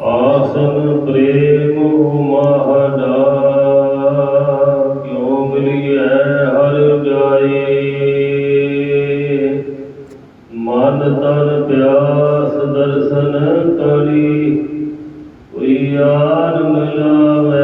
ਆਸਨ ਪ੍ਰੇਮ ਮਹਦਾ ਕਿਉ ਮਿਲਿਐ ਹਰ ਜਾਏ? ਮਨ ਤਨ ਪਿਆਸ ਦਰਸ਼ਨ ਕਰੀ, ਕੋਈ ਆਨ ਮਿਲਾਵੇ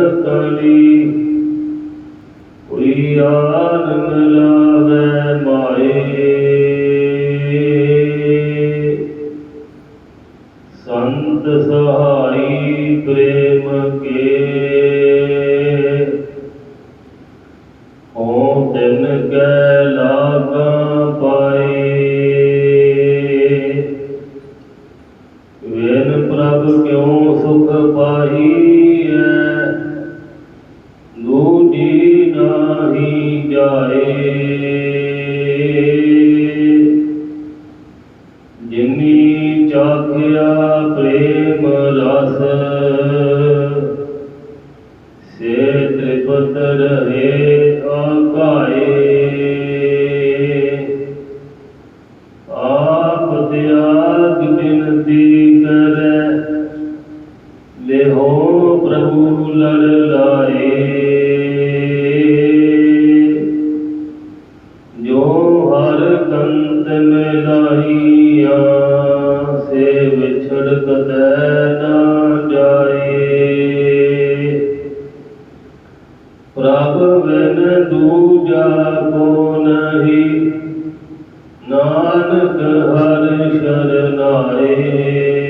ਦਰਸ਼ਨ ਕਰੀ ਕੋਈ ਆਨ ਮਿਲਾਵੇ ਮਾਏ। ਸੰਤ ਸਹਾਈ ਪ੍ਰੇਮ ਕੇ। ਲਿਹੋ ਪ੍ਰਭੂ ਲੜ ਲਾਏ। ਹਰ ਕੰਤ ਮਿਲਾਈਆ ਸੇ ਵਿਛੜ ਕਤੈ ਨਾ ਜਾਏ। ਪ੍ਰਭ ਬਿਨ ਦੂਜਾ ਕੋ ਨਹੀਂ ਨਾਨਕ ਹਰ ਸ਼ਰਨਾਏ।